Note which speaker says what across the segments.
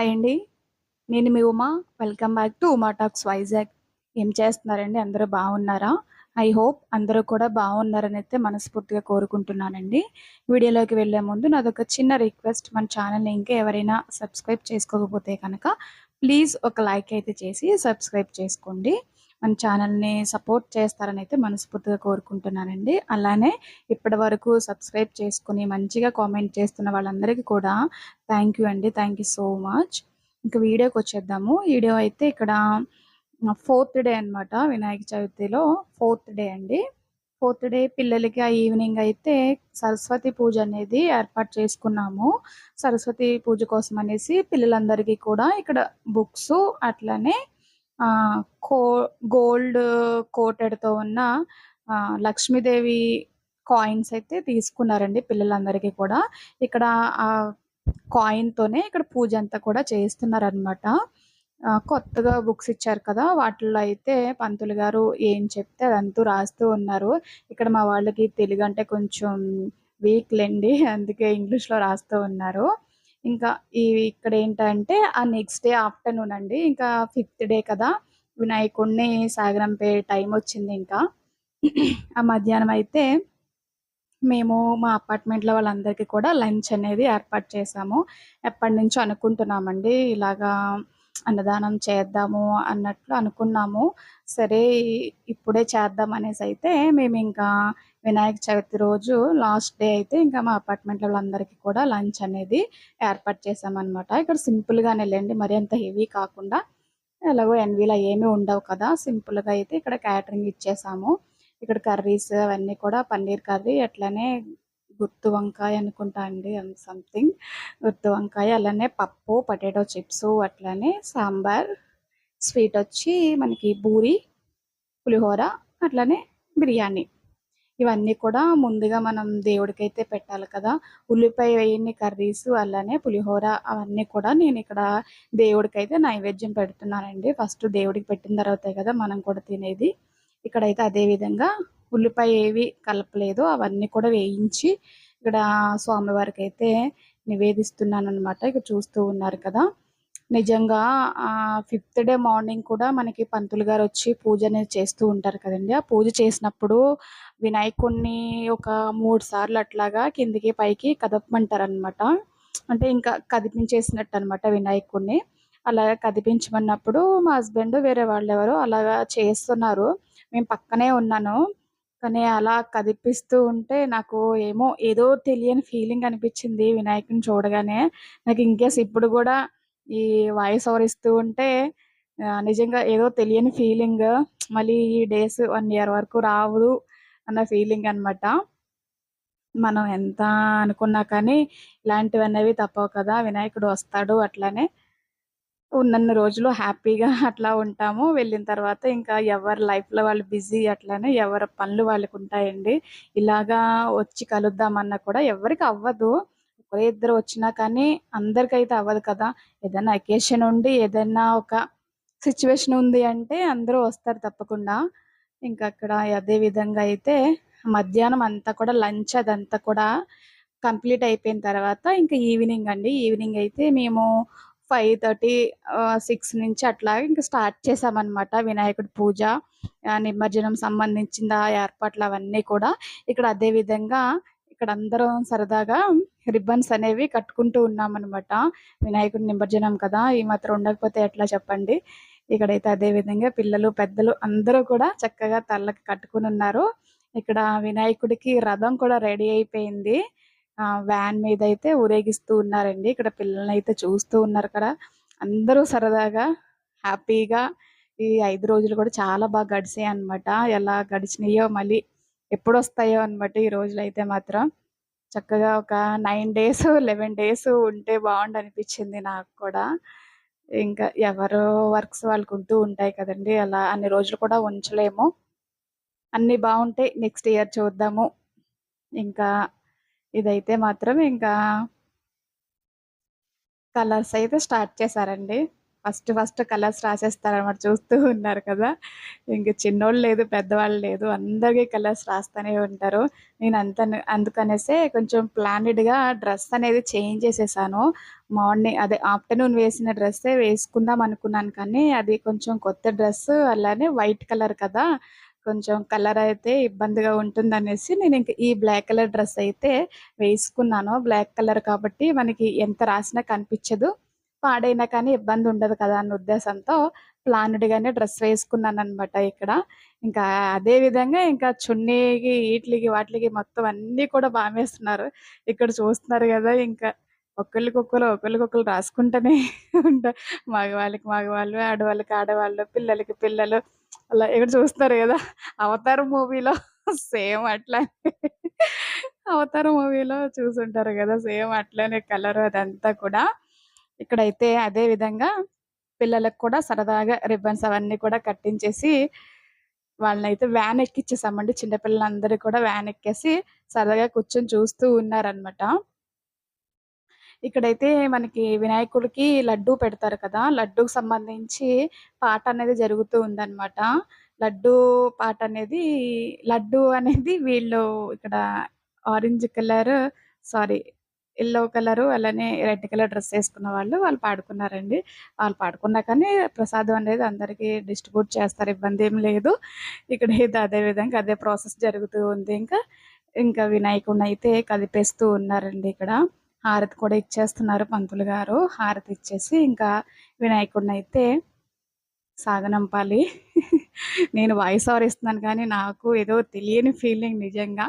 Speaker 1: Hi అండి. నేను మీ Uma. Welcome back to Uma talks Vizag. ఏం చేస్తున్నారండి? అందరూ బాగున్నారా? ఐ హోప్ అందరూ కూడా బాగున్నారని అయితే మనస్ఫూర్తిగా కోరుకుంటున్నానండి. వీడియోలోకి వెళ్ళే ముందు నాదొక చిన్న రిక్వెస్ట్ మన ఛానల్‌ని ఇంకా ఎవరైనా సబ్స్క్రైబ్ చేసుకోకపోతే కనుక ప్లీజ్ ఒక లైక్ అయితే చేసి సబ్స్క్రైబ్ చేసుకోండి. మన ఛానల్‌ని సపోర్ట్ చేస్తారని అయితే మనస్ఫూర్తిగా కోరుకుంటున్నానండి. అలానే ఇప్పటివరకు సబ్స్క్రైబ్ చేసుకుని మంచిగా కామెంట్ చేస్తున్న వాళ్ళందరికీ కూడా థ్యాంక్ యూ అండి. Thank you so much. ఇంక వీడియోకొచ్చేద్దాము. వీడియో అయితే ఇక్కడ ఫోర్త్ డే అనమాట. వినాయక చవితిలో ఫోర్త్ డే అండి. ఫోర్త్ డే పిల్లలకి ఆ ఈవినింగ్ అయితే సరస్వతి పూజ అనేది ఏర్పాటు చేసుకున్నాము. సరస్వతి పూజ కోసం అనేసి పిల్లలందరికీ కూడా ఇక్కడ బుక్స్ అట్లనే కో గోల్డ్ కోటెడ్‌తో ఉన్న లక్ష్మీదేవి కాయిన్స్ అయితే తీసుకున్నారండి పిల్లలందరికీ కూడా. ఇక్కడ ఆ కాయిన్‌తోనే ఇక్కడ పూజ అంతా కూడా చేయిస్తున్నారనమాట కొత్తగా బుక్స్ ఇచ్చారు కదా! వాటిల్లో అయితే పంతులు గారు ఏం చెప్తే అదంతా రాస్తూ ఉన్నారు. ఇక్కడ మా వాళ్ళకి తెలుగు అంటే కొంచెం వీక్ లెండి. అందుకే ఇంగ్లీష్‌లో రాస్తూ ఉన్నారు. ఇంకా ఈ ఇక్కడ ఏంటంటే ఆ నెక్స్ట్ డే ఆఫ్టర్‌నూన్ అండి. ఇంకా ఫిఫ్త్ డే కదా! వినాయకుడిని సాగరంపే టైం వచ్చింది ఇంకా. ఆ మధ్యాహ్నం అయితే మేము మా అపార్ట్మెంట్‌లో వాళ్ళందరికీ కూడా లంచ్ అనేది ఏర్పాటు చేశాము. ఎప్పటినుంచో అనుకుంటున్నామండి. ఇలాగా అన్నదానం చేద్దాము అన్నట్లు అనుకున్నాము. సరే ఇప్పుడే చేద్దాం అనేసి అయితే మేము ఇంకా వినాయక చవితి రోజు లాస్ట్ డే అయితే ఇంకా మా అపార్ట్మెంట్‌లో వాళ్ళందరికీ కూడా లంచ్ అనేది ఏర్పాటు చేసామన్నమాట ఇక్కడ సింపుల్‌గానే లెండి. మరి అంత హెవీ కాకుండా ఎలాగో ఎన్‌వీలో ఏమీ ఉండవు కదా! సింపుల్‌గా అయితే ఇక్కడ క్యాటరింగ్ ఇచ్చేసాము. ఇక్కడ కర్రీస్ అవన్నీ కూడా పన్నీర్ కర్రీ అట్లనే గుత్తి వంకాయ అనుకుంటా అండి. సంథింగ్ గుత్తి వంకాయ అలానే పప్పు, పొటాటో చిప్స్ అట్లానే సాంబార్, స్వీట్ వచ్చి మనకి పూరి, పులిహోర అట్లానే బిర్యానీ. ఇవన్నీ కూడా ముందుగా మనం దేవుడికైతే పెట్టాలి కదా! ఉల్లిపాయ వేయని కర్రీస్ అలానే పులిహోర అవన్నీ కూడా నేను ఇక్కడ దేవుడికైతే నైవేద్యం పెడుతున్నానండి. ఫస్ట్ దేవుడికి పెట్టిన తర్వాతే కదా మనం కూడా తినేది. ఇక్కడైతే అదే విధంగా ఉల్లిపాయ ఏవి కలపలేదు. అవన్నీ కూడా వేయించి ఇక్కడ స్వామివారికి అయితే నివేదిస్తున్నాను అనమాట ఇక్కడ చూస్తూ ఉన్నారు కదా! నిజంగా ఆ ఫిఫ్త్ డే మార్నింగ్ కూడా మనకి పంతులు గారు వచ్చి పూజ అనేది చేస్తూ ఉంటారు కదండి ఆ పూజ చేసినప్పుడు వినాయకుడిని ఒక మూడు సార్లు అట్లాగా కిందికి పైకి కదపమంటారనమాట. అంటే ఇంకా కదిపించేసినట్టు అనమాట వినాయకుడిని. అలాగా కదిపించమన్నప్పుడు మా హస్బెండ్ వేరే వాళ్ళు ఎవరు అలాగా చేస్తున్నారు. మేము పక్కనే ఉన్నాను. కానీ అలా కదిపిస్తూ ఉంటే నాకు ఏమో ఏదో తెలియని ఫీలింగ్ అనిపించింది వినాయకుని చూడగానే. నాకు ఇన్‌కేస్ ఇప్పుడు కూడా ఈ వాయిస్ ఓవర్ ఇస్తూ ఉంటే నిజంగా ఏదో తెలియని ఫీలింగ్ మళ్ళీ ఈ డేస్ వన్ ఇయర్ వరకు రావు అన్న ఫీలింగ్ అనమాట. మనం ఎంత అనుకున్నా కానీ ఇలాంటివి అనేవి తప్పవు కదా! వినాయకుడు వస్తాడు అట్లనే ఉన్నన్ని రోజులు హ్యాపీగా అట్లా ఉంటాము. వెళ్ళిన తర్వాత ఇంకా ఎవరి లైఫ్‌లో వాళ్ళు బిజీ అట్లానే ఎవరి పనులు వాళ్ళకుంటాయండి. ఇలాగా వచ్చి కలుద్దామన్నా కూడా ఎవరికి అవ్వదు. ఒకరే ఇద్దరు వచ్చినా కానీ అందరికైతే అవ్వదు కదా! ఏదైనా అకేషన్ ఉండి ఏదైనా ఒక సిచ్యువేషన్ ఉంది అంటే అందరూ వస్తారు తప్పకుండా. ఇంకా అక్కడ అదే విధంగా అయితే మధ్యాహ్నం అంతా కూడా లంచ్ అదంతా కూడా కంప్లీట్ అయిపోయిన తర్వాత ఇంకా ఈవినింగ్ అండి. ఈవినింగ్ అయితే మేము ఫైవ్ థర్టీ సిక్స్ నుంచి అట్లా ఇంకా స్టార్ట్ చేశామనమాట వినాయకుడి పూజ. నిమజ్జనం సంబంధించిన ఏర్పాట్లు అవన్నీ కూడా ఇక్కడ అదే విధంగా ఇక్కడ అందరం సరదాగా రిబ్బన్స్ అనేవి కట్టుకుంటూ ఉన్నామన్నమాట వినాయకుడి నిమజ్జనం కదా! ఈ మాత్రం ఉండకపోతే ఎట్లా చెప్పండి. ఇక్కడైతే అదే విధంగా పిల్లలు, పెద్దలు అందరూ కూడా చక్కగా తలకి కట్టుకొనున్నారు. ఇక్కడ వినాయకుడికి రథం కూడా రెడీ అయిపోయింది. వ్యాన్ మీద అయితే ఊరేగిస్తూ ఉన్నారండి. ఇక్కడ పిల్లలనైతే చూస్తూ ఉన్నారు కదా! అందరూ సరదాగా హ్యాపీగా ఈ ఐదు రోజులు కూడా చాలా బాగా గడిచాయి అనమాట ఎలా గడిచినాయో మళ్ళీ ఎప్పుడు వస్తాయో అనమాట ఈ రోజులైతే మాత్రం. చక్కగా ఒక నైన్ డేస్, 11 డేస్ ఉంటే బాగుండనిపించింది నాకు కూడా. ఇంకా ఎవరు వర్క్స్ వాళ్ళకుంటూ ఉంటాయి కదండీ! అలా అన్ని రోజులు కూడా ఉంచలేము. అన్నీ బాగుంటాయి నెక్స్ట్ ఇయర్ చూద్దాము. ఇంకా ఇదైతే మాత్రం ఇంకా కలర్స్ అయితే స్టార్ట్ చేశారండి. ఫస్ట్ ఫస్ట్ కలర్స్ రాసేస్తారనమాట చూస్తూ ఉన్నారు కదా. ఇంక చిన్నోళ్ళు లేదు పెద్దవాళ్ళు లేదు అందరికీ కలర్స్ రాస్తూనే ఉంటారు. నేను అంత అందుకనేసే కొంచెం ప్లానెడ్గా డ్రెస్ అనేది చేంజ్ చేసేసాను. మార్నింగ్ అదే ఆఫ్టర్నూన్ వేసిన డ్రెస్సే వేసుకుందాం అనుకున్నాను కానీ అది కొంచెం కొత్త డ్రెస్ అలానే వైట్ కలర్ కదా. కొంచెం కలర్ అయితే ఇబ్బందిగా ఉంటుందనేసి నేను ఇంక ఈ బ్లాక్ కలర్ డ్రెస్ అయితే వేసుకున్నాను. బ్లాక్ కలర్ కాబట్టి మనకి ఎంత రాసినా కనిపించదు. పాడైనా కానీ ఇబ్బంది ఉండదు కదా అన్న ఉద్దేశంతో ప్లానుడిగానే డ్రెస్ వేసుకున్నాను అనమాట ఇక్కడ. ఇంకా అదే విధంగా ఇంకా చున్నీకి వీటికి వాటికి మొత్తం అన్నీ కూడా బామేస్తున్నారు. ఇక్కడ చూస్తున్నారు కదా ఇంకా ఒకళ్ళకొకరు ఒకళ్ళకొకరు రాసుకుంటూనే ఉంటారు మగవాళ్ళకి మగవాళ్ళు ఆడవాళ్ళకి ఆడవాళ్ళు పిల్లలకి పిల్లలు అలా ఇక్కడ చూస్తారు కదా? అవతార్ మూవీలో సేమ్ అట్లా అవతార మూవీలో చూసుంటారు కదా సేమ్ అట్లనే కలర్ అదంతా కూడా. ఇక్కడైతే అదే విధంగా పిల్లలకు కూడా సరదాగా రిబ్బన్స్ అవన్నీ కూడా కట్టించేసి వాళ్ళని అయితే వ్యాన్ ఎక్కిచ్చేసామండి. చిన్నపిల్లలందరూ కూడా వ్యాన్ ఎక్కేసి సరదాగా కూర్చొని చూస్తూ ఉన్నారనమాట ఇక్కడైతే మనకి వినాయకుడికి లడ్డు పెడతారు కదా. లడ్డూకి సంబంధించి పాట అనేది జరుగుతూ ఉందన్నమాట. లడ్డు పాట అనేది లడ్డు అనేది వీళ్ళు ఇక్కడ orange colour sorry yellow colour అలానే రెడ్ కలర్ డ్రెస్ వేసుకున్న వాళ్ళు వాళ్ళు పాడుకున్నారండి. వాళ్ళు పాడుకున్నా కానీ ప్రసాదం అనేది అందరికీ డిస్ట్రిబ్యూట్ చేస్తారు ఇబ్బంది ఏం లేదు. ఇక్కడ అయితే అదే విధంగా అదే ప్రాసెస్ జరుగుతూ ఉంది. ఇంకా ఇంకా వినాయకుడిని అయితే కదిపేస్తూ ఉన్నారండి ఇక్కడ. హారతి కూడా ఇచ్చేస్తున్నారు పంతులు గారు. హారతి ఇచ్చేసి ఇంకా వినాయకుడిని అయితే సాగనంపాలి. నేను వాయిస్ ఓవర్ ఇస్తున్నాను కానీ నాకు ఏదో తెలియని ఫీలింగ్ నిజంగా.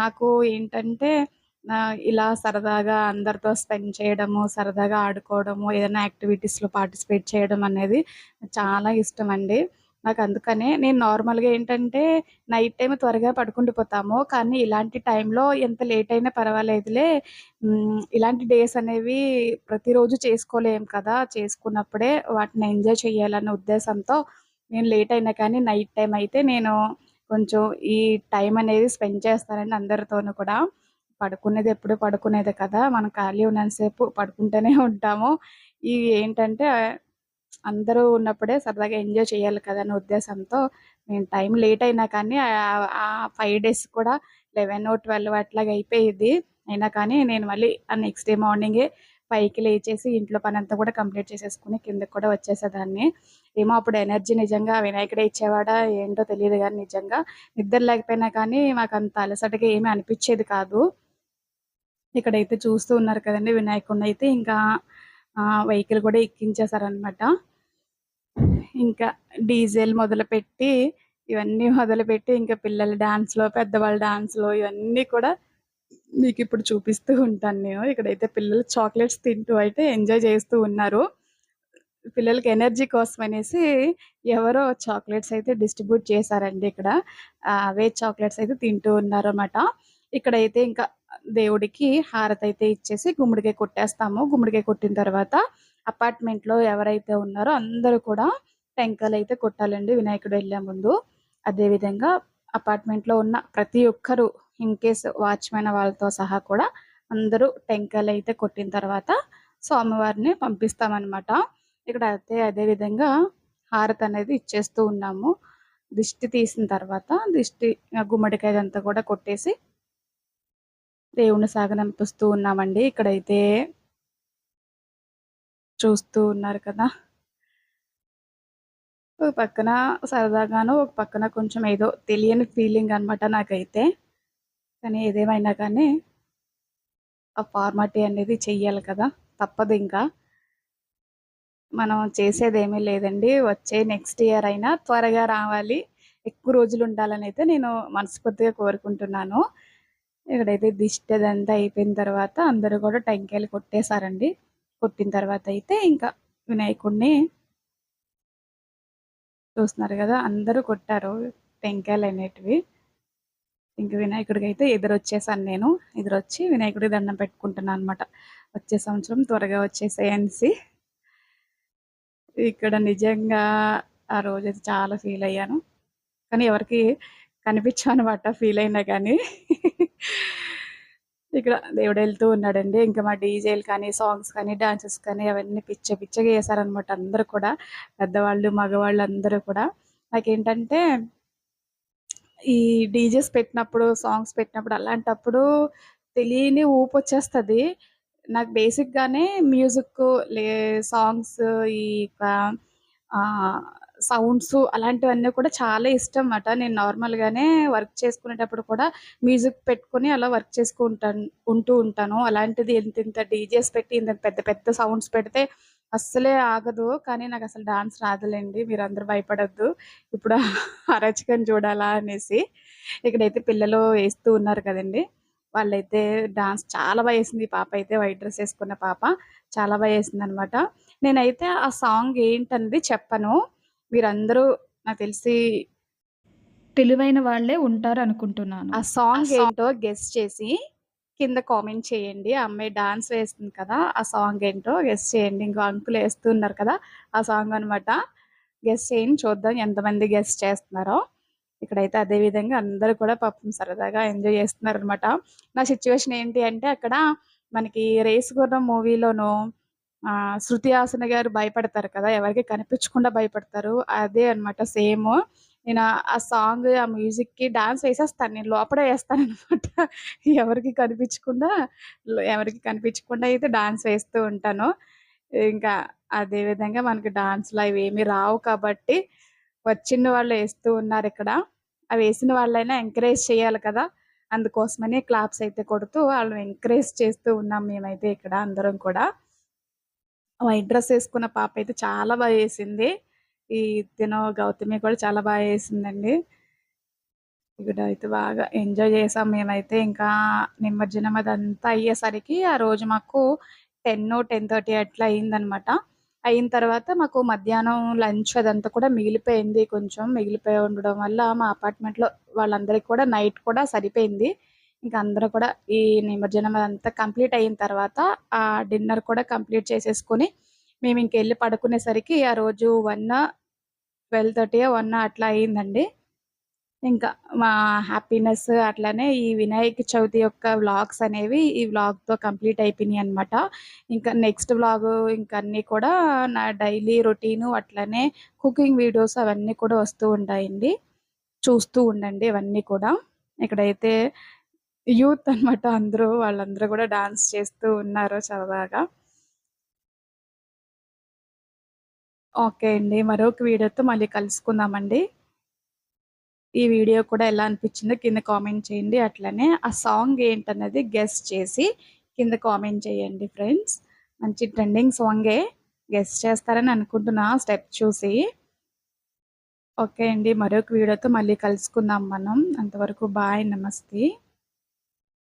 Speaker 1: నాకు ఏంటంటే ఇలా సరదాగా అందరితో స్పెండ్ చేయడము సరదాగా ఆడుకోవడము ఏదైనా యాక్టివిటీస్లో పార్టిసిపేట్ చేయడం అనేది చాలా ఇష్టం అండి. నాకు అందుకనే నేను నార్మల్గా ఏంటంటే నైట్ టైం త్వరగా పడుకుండిపోతాము కానీ ఇలాంటి టైంలో ఎంత లేట్ అయినా పర్వాలేదులే. ఇలాంటి డేస్ అనేవి ప్రతిరోజు చేసుకోలేము కదా. చేసుకున్నప్పుడే వాటిని ఎంజాయ్ చేయాలన్న ఉద్దేశంతో నేను లేట్ అయినా కానీ నైట్ టైం అయితే నేను కొంచెం ఈ టైం అనేది స్పెండ్ చేస్తానండి అందరితోనూ కూడా. పడుకునేది ఎప్పుడు పడుకునేదే కదా. మనం ఖాళీ ఉన్నంతసేపు పడుకుంటూనే ఉంటాము. ఇవి ఏంటంటే అందరూ ఉన్నప్పుడే సరదాగా ఎంజాయ్ చేయాలి కదా ఉద్దేశంతో నేను టైం లేట్ అయినా కానీ ఆ ఫైవ్ డేస్ కూడా లెవెన్ ట్వెల్వ్ అట్లాగా అయిపోయేది. అయినా కానీ నేను మళ్ళీ ఆ నెక్స్ట్ డే మార్నింగే పైకి లేచేసి ఇంట్లో పని అంతా కూడా కంప్లీట్ చేసేసుకుని కిందకి కూడా వచ్చేసేదాన్ని. ఏమో అప్పుడు ఎనర్జీ నిజంగా వినాయకుడే ఇచ్చేవాడా ఏంటో తెలియదు కానీ నిజంగా నిద్ర లేకపోయినా కానీ మాకు అంత అలసటగా ఏమీ అనిపించేది కాదు. ఇక్కడైతే చూస్తూ ఉన్నారు కదండి వినాయకుడిని అయితే ఇంకా వెహికల్ కూడా ఎక్కించేశారనమాట ఇంకా డీజిల్ మొదలుపెట్టి ఇవన్నీ మొదలుపెట్టి ఇంకా పిల్లల డాన్స్లో పెద్దవాళ్ళ డాన్స్లో ఇవన్నీ కూడా మీకు ఇప్పుడు చూపిస్తూ ఉంటాను నేను. ఇక్కడైతే పిల్లలు చాక్లెట్స్ తింటూ అయితే ఎంజాయ్ చేస్తూ ఉన్నారు. పిల్లలకి ఎనర్జీ కోసం అనేసి ఎవరో చాక్లెట్స్ అయితే డిస్ట్రిబ్యూట్ చేశారండి ఇక్కడ. అవే చాక్లెట్స్ అయితే తింటూ ఉన్నారు అన్నమాట ఇక్కడైతే ఇంకా దేవుడికి హారతి అయితే ఇచ్చేసి గుమ్మడికాయ కొట్టేస్తాము. గుమ్మడికాయ కొట్టిన తర్వాత అపార్ట్మెంట్లో ఎవరైతే ఉన్నారో అందరూ కూడా టెంకాయలు అయితే కొట్టాలండి. వినాయకుడు వెళ్ళే ముందు. అదేవిధంగా అపార్ట్మెంట్లో ఉన్న ప్రతి ఒక్కరు ఇన్ కేస్ వాచ్మెన్ వాళ్ళతో సహా కూడా అందరూ టెంకాయలు అయితే కొట్టిన తర్వాత స్వామివారిని పంపిస్తామన్నమాట. ఇక్కడ అయితే అదేవిధంగా హారతి అనేది ఇచ్చేస్తూ ఉన్నాము. దిష్టి తీసిన తర్వాత దిష్టి గుమ్మడికాయ అంతా కూడా కొట్టేసి దేవుని సాగనంపిస్తూ ఉన్నామండి. ఇక్కడైతే చూస్తూ ఉన్నారు కదా. ఒక పక్కన సరదాగాను ఒక పక్కన కొంచెం ఏదో తెలియని ఫీలింగ్ అనమాట నాకైతే. కానీ ఏదేమైనా కానీ ఆ ఫార్మాలిటీ అనేది చెయ్యాలి కదా. తప్పదు ఇంకా. మనం చేసేది ఏమీ లేదండి. వచ్చే నెక్స్ట్ ఇయర్ అయినా త్వరగా రావాలి. ఎక్కువ రోజులు ఉండాలని అయితే నేను మనస్ఫూర్తిగా కోరుకుంటున్నాను. ఇక్కడైతే దిష్టి అదంతా అయిపోయిన తర్వాత అందరూ కూడా టెంకాయలు కొట్టేశారండి. కొట్టిన తర్వాత అయితే ఇంకా వినాయకుడిని చూస్తున్నారు కదా అందరూ కొట్టారు టెంకాయలు అనేటివి. ఇంక వినాయకుడికి అయితే ఎదురొచ్చేసాను నేను. ఎదురొచ్చి వినాయకుడికి దండం పెట్టుకుంటున్నాను అనమాట వచ్చే సంవత్సరం త్వరగా వచ్చేసేయనిసి ఇక్కడ నిజంగా ఆ రోజు చాలా ఫీల్ అయ్యాను. కానీ ఎవరికి కనిపించాను అనమాట ఫీల్ అయినా కానీ. ఇక్కడ దేవుడు వెళ్తూ ఉన్నాడండి. ఇంకా మా డీజేలు కానీ సాంగ్స్ కానీ డాన్సెస్ కానీ అవన్నీ పిచ్చ పిచ్చగా చేశారనమాట అందరూ కూడా. పెద్దవాళ్ళు మగవాళ్ళు అందరూ కూడా. నాకేంటంటే ఈ డీజేస్ పెట్టినప్పుడు సాంగ్స్ పెట్టినప్పుడు అలాంటప్పుడు తెలియని ఊపు వచ్చేస్తుంది. నాకు బేసిక్గానే మ్యూజిక్ లే సాంగ్స్ ఈ సౌండ్స్ అలాంటివన్నీ కూడా చాలా ఇష్టం అన్నమాట నేను నార్మల్గానే వర్క్ చేసుకునేటప్పుడు కూడా మ్యూజిక్ పెట్టుకొని అలా వర్క్ చేసుకుంటాను ఉంటూ ఉంటాను. అలాంటిది ఇంత ఇంత డీజేస్ పెట్టి ఇంత పెద్ద పెద్ద సౌండ్స్ పెడితే అస్సలే ఆగదు. కానీ నాకు అసలు డాన్స్ రాదులేండి. మీరు అందరూ భయపడద్దు. ఇప్పుడు అరచకం చూడాలా అనేసి ఇక్కడైతే పిల్లలు వేస్తూ ఉన్నారు కదండి. వాళ్ళైతే డాన్స్ చాలా బాగా వేసింది. పాప అయితే వైట్ డ్రెస్ వేసుకున్న పాప చాలా బాగా వేసింది అనమాట నేనైతే ఆ సాంగ్ ఏంటన్నది చెప్పను. మీరందరూ నాకు తెలిసి తెలివైన వాళ్ళే ఉంటారు అనుకుంటున్నాను. ఆ సాంగ్ ఏంటో గెస్ట్ చేసి కింద కామెంట్ చేయండి. ఆ అమ్మాయి డాన్స్ వేస్తుంది కదా ఆ సాంగ్ ఏంటో గెస్ట్ చేయండి. ఇంకో అంకులు వేస్తున్నారు కదా ఆ సాంగ్ అనమాట గెస్ట్ చేయండి చూద్దాం ఎంతమంది గెస్ట్ చేస్తున్నారో. ఇక్కడైతే అదే విధంగా అందరూ కూడా పాపం సరదాగా ఎంజాయ్ చేస్తున్నారు అనమాట నా సిచ్యువేషన్ ఏంటి అంటే అక్కడ మనకి రేస్ గుర్రం మూవీలోను శృతి ఆసన గారు భయపడతారు కదా ఎవరికి కనిపించకుండా భయపడతారు. అదే అనమాట సేమ్. నేను ఆ సాంగ్ ఆ మ్యూజిక్కి డాన్స్ వేసేస్తాను నేను లోపల వేస్తాను అనమాట ఎవరికి కనిపించకుండా ఎవరికి కనిపించకుండా అయితే డాన్స్ వేస్తూ ఉంటాను. ఇంకా అదే విధంగా మనకి డాన్స్లు అవి ఏమి రావు కాబట్టి వచ్చిన వాళ్ళు వేస్తూ ఉన్నారు ఇక్కడ. అవి వేసిన వాళ్ళైనా ఎంకరేజ్ చేయాలి కదా. అందుకోసమని క్లాప్స్ అయితే కొడుతూ వాళ్ళని ఎంకరేజ్ చేస్తూ ఉన్నాం మేమైతే ఇక్కడ అందరం కూడా. వైట్ డ్రెస్ వేసుకున్న పాప అయితే చాలా బాగా వేసింది. ఈ తినో గౌతమి కూడా చాలా బాగా వేసిందండి. ఇక్కడ అయితే బాగా ఎంజాయ్ చేసాం మేమైతే. ఇంకా నిమజ్జనం అదంతా అయ్యేసరికి ఆ రోజు మాకు టెన్ టెన్ థర్టీ అట్లా అయిందనమాట. అయిన తర్వాత మాకు మధ్యాహ్నం లంచ్ అదంతా కూడా మిగిలిపోయింది. కొంచెం మిగిలిపోయి ఉండడం వల్ల మా అపార్ట్మెంట్లో వాళ్ళందరికీ కూడా నైట్ కూడా సరిపోయింది. ఇంకా అందరూ కూడా ఈ నిమజ్జనం అదంతా కంప్లీట్ అయిన తర్వాత ఆ డిన్నర్ కూడా కంప్లీట్ చేసేసుకొని మేము ఇంకెళ్ళి పడుకునేసరికి ఆ రోజు వన్ ట్వెల్వ్ థర్టీ వన్ అట్లా అయిందండి. ఇంకా మా హ్యాపీనెస్ అట్లానే ఈ వినాయక చవితి యొక్క వ్లాగ్స్ అనేవి ఈ వ్లాగ్తో కంప్లీట్ అయిపోయినాయి అనమాట ఇంకా నెక్స్ట్ వ్లాగ్ ఇంకా అన్నీ కూడా నా డైలీ రొటీను అట్లనే కుకింగ్ వీడియోస్ అవన్నీ కూడా వస్తూ ఉంటాయండి. చూస్తూ ఉండండి ఇవన్నీ కూడా. ఇక్కడైతే యూత్ అనమాట అందరూ వాళ్ళందరూ కూడా డాన్స్ చేస్తూ ఉన్నారు సరదాగా ఓకే అండి మరొక వీడియోతో మళ్ళీ కలుసుకుందామండి. ఈ వీడియో కూడా ఎలా అనిపించిందో కింద కామెంట్ చేయండి అట్లనే ఆ సాంగ్ ఏంటన్నది గెస్ట్ చేసి కింద కామెంట్ చేయండి ఫ్రెండ్స్. మంచి ట్రెండింగ్ సాంగే గెస్ట్ చేస్తారని అనుకుంటున్నా స్టెప్ చూసి. ఓకే అండి మరొక వీడియోతో మళ్ళీ కలుసుకుందాం మనం. అంతవరకు బాయ్ నమస్తే.